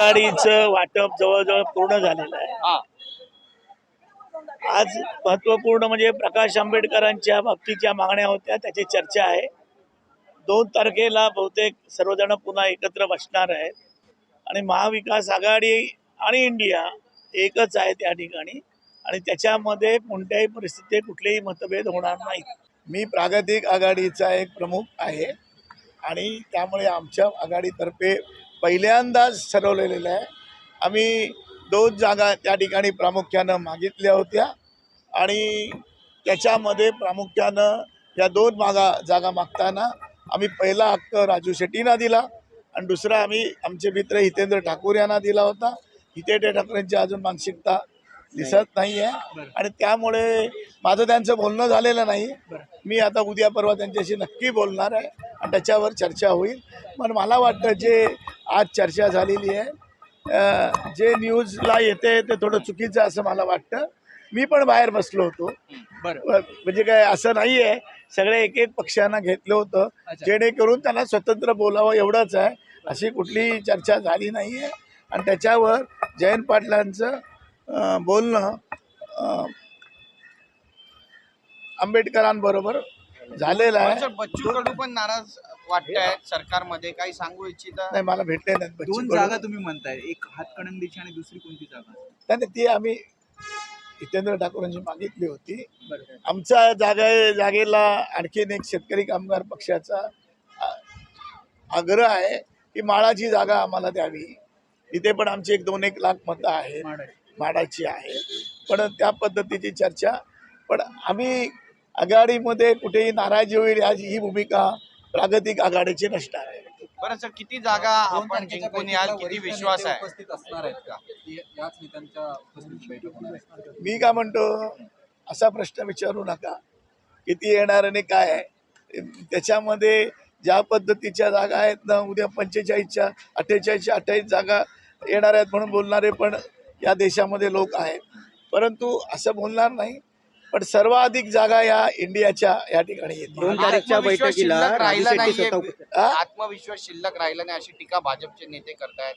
आघाडीचं वाटप जवळजवळ पूर्ण झालेलं आहे. हा. आज महत्त्वपूर्ण म्हणजे प्रकाश आंबेडकरांच्या बाबतीच्या मागण्या होत्या त्याची चर्चा आहे. दोन तारखेला बहुतेक सर्वजण पुन्हा एकत्र बसणार आहेत. आणि महाविकास आघाडी आणि इंडिया एकच आहे त्या ठिकाणी. आणि त्याच्यामध्ये कोणत्याही परिस्थितीत कुठलेही मतभेद होणार नाहीत. मी प्रागतिक आघाडीचा एक प्रमुख आहे. आणि त्यामुळे आमच्या आघाडीतर्फे पहिल्यांदाच ठरवलेलं आहे. आम्ही दोन जागा त्या ठिकाणी प्रामुख्यानं मागितल्या होत्या आणि त्याच्यामध्ये प्रामुख्यानं या दोन मागा जागा मागताना आम्ही पहिला हक्क राजू शेट्टींना दिला आणि दुसरा आम्ही आमचे मित्र हितेंद्र ठाकूर यांना दिला होता. हितेंद्र ठाकरेंची अजून मानसिकता दिसत नाही आहे. आणि त्यामुळे माझं त्यांचं बोलणं झालेलं नाही. मी आता उद्या परवा त्यांच्याशी नक्की बोलणार आहे आणि त्याच्यावर चर्चा होईल. पण मला वाटतं जे आज चर्चा झालेली आहे. जे न्यूजला येते ते थोडं चुकीचं असं मला वाटतं. मी पण बाहेर बसलो होतो. बरं. म्हणजे काय असं नाही आहे सगळे एक एक पक्षांना घेतलं होतं. जेणेकरून त्यांना स्वतंत्र बोलावं एवढंच आहे. अशी कुठलीही चर्चा झाली नाही आहे आणि त्याच्यावर जयंत पाटलांचं बोलणं आंबेडकरांबरोबर झालेलं आहे. सर बच्चू कडू पण नाराज वाटतायत सरकारमध्ये? काही सांगू इच्छिता? नाही मला भेटले नाहीत बच्चू दोन कडू. जागा तुम्ही म्हणताय. एक हातकणंगलेची आणि दुसरी कोणती जागा? नाही नाही, ती आम्ही हितेंद्र ठाकूरांची मागितली होती. बरं. आमच्या जागा जागेला आणखीन एक शेतकरी कामगार पक्षाचा आ- आग्रह आहे की माळाची जागा आम्हाला द्यावी. तिथे पण आमची एक दोन एक लाख मतं आहेत. माडाची आहे. पण त्या पद्धतीची चर्चा पण आम्ही आघाडीमध्ये कुठेही नाराजी होईल याची ही भूमिका प्रागतिक आघाडीची नसणार आहे. बरं सर किती जागा आपण जिंकून याल? किती विश्वास आहे? उपस्थित असणार आहेत का? याच नेत्यांच्या उपस्थित बैठक होणार आहे. मी काय म्हणतो असा प्रश्न विचारू नका. किती येणार आणि काय? आहे त्याच्यामध्ये ज्या पद्धतीच्या जागा आहेत ना उद्या पंचेचाळीसच्या अठ्ठेचाळीसच्या अठ्ठावीस जागा येणार आहेत म्हणून बोलणारे पण या देशामध्ये लोक आहेत. परंतु असं बोलणार नाही. पण सर्वाधिक जागा या इंडियाच्या या ठिकाणी येतील. दोन तारीखच्या आत्मविश्वास बैठकीला शिल्लक राजू राहिला शेट्टी नाहीये. स्वतः उपस्थित हा? आत्मविश्वास शिल्लक राहिला नाही अशी टीका भाजपचे नेते करतायत.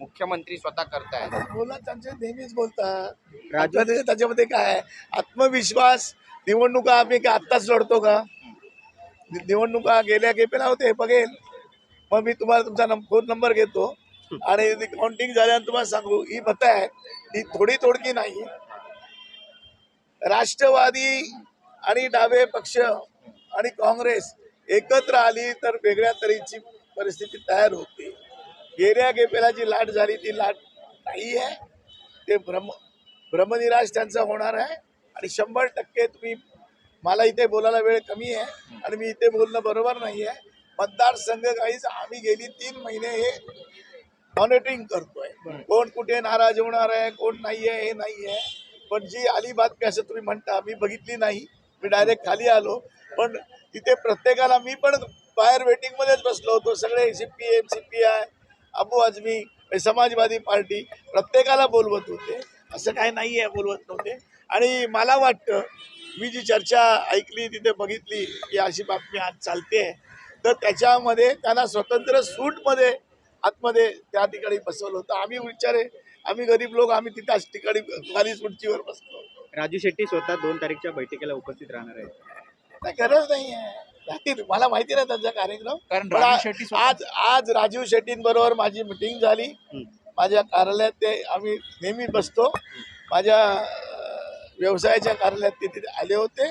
मुख्यमंत्री स्वतः करतायत. बोला त्यांचे नेहमीच बोलतात. राजू- राजू त्याच्यामध्ये काय आहे? आत्मविश्वास निवडणुका आम्ही काय आत्ताच लढतो का? नि- निवडणुका गेल्या गेल्या होते बघेल. मग मी तुम्हाला तुमचा फोन नंबर घेतो. आणि काउंटिंग झाल्यानंतर तुम्हाला सांगू. ही मतं आहेत. ही थोडी थोडकी नाही. राष्ट्रवादी आणि डावे पक्ष आणि काँग्रेस एकत्र आली तर वेगळ्या तऱ्हेची परिस्थिती तयार होते. गेल्या गेपेला जी लाट झाली ती लाट नाही आहे. ते भ्रम भ्रमनिराश त्यांचा होणार आहे. आणि शंभर टक्के तुम्ही मला इथे बोलायला वेळ कमी आहे आणि मी इथे बोलणं बरोबर नाही आहे. मतदारसंघ काहीच आम्ही गेली तीन महिने हे मॉनिटरिंग करतोय. कोण कुठे नाराज होणार आहे कोण नाही आहे हे नाही आहे पण जी आली बातमी असं तुम्ही म्हणता मी बघितली नाही. मी डायरेक्ट खाली आलो. पण तिथे प्रत्येकाला मी पण बाहेर वेटिंगमध्येच बसलो होतो. सगळे C P M C P I Abu Azmi Samajwadi party प्रत्येकाला बोलवत होते. असं काय नाही आहे बोलवत नव्हते. आणि मला वाटतं मी जी चर्चा ऐकली तिथे बघितली की अशी बातमी आज चालते तर त्याच्यामध्ये त्यांना स्वतंत्र सूटमध्ये आतमध्ये त्या ठिकाणी बसवलं होतं. आम्ही विचारे आम्ही गरीब लोक आम्ही तिथे अशा ठिकाणी खाली खुर्चीवर बसलो. राजू शेट्टी स्वतः दोन तारीखच्या बैठकीला उपस्थित राहणार आहेत. नाही गरज नाही आहे. मला माहिती नाही त्यांचा कार्यक्रम. कारण आज आज राजीव शेट्टींबरोबर माझी मिटिंग झाली. माझ्या कार्यालयात ते आम्ही नेहमी बसतो. माझ्या व्यवसायाच्या कार्यालयात ते तिथे आले होते.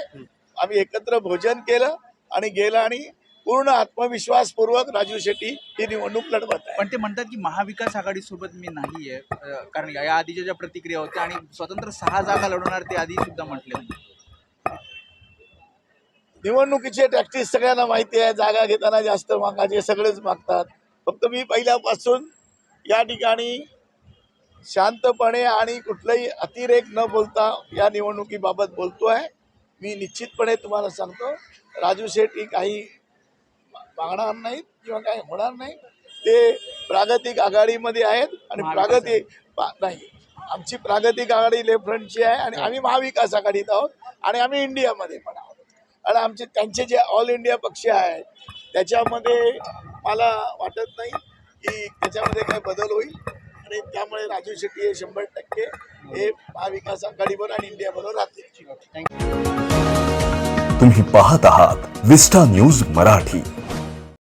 आम्ही एकत्र भोजन केलं आणि गेलं आणि पूर्ण आत्मविश्वासपूर्वक राजू शेट्टी ही निवडणूक लढवत आहे. पण ते म्हणतात की महाविकास आघाडी सोबत मी नाहीये. अं, कारण या आधीच्या ज्या प्रतिक्रिया होत्या आणि स्वतंत्र सहा जागा लढवणार ते आधी सुद्धा म्हटले निवडणुकीचे टॅक्टिस सगळ्यांना माहिती आहे. जागा घेताना जास्त मागायचे सगळेच मागतात. फक्त मी पहिल्यापासून या ठिकाणी शांतपणे आणि कुठलाही अतिरेक न बोलता या निवडणुकीबाबत बोलतो आहे मी निश्चितपणे तुम्हाला सांगतो राजू ही काही मागणार नाहीत किंवा काही होणार नाही. ते प्रागतिक आघाडीमध्ये आहेत आणि प्रागतिक पा- नाही. आमची प्रागतिक आघाडी लेफ्ट फ्रंटची आहे आणि आम्ही महाविकास आघाडीत आहोत आणि आम्ही इंडियामध्ये पण आहोत. आणि आमचे त्यांचे जे ऑल इंडिया पक्ष आहेत त्याच्यामध्ये मला वाटत नाही की त्याच्यामध्ये काही बदल होईल. आणि त्यामुळे राजू शेट्टी हे शंभर टक्के हे महाविकास आघाडीवर आणि इंडिया बरोबर राहतील. तुम्ही पाहत आहात विस्टा न्यूज मराठी.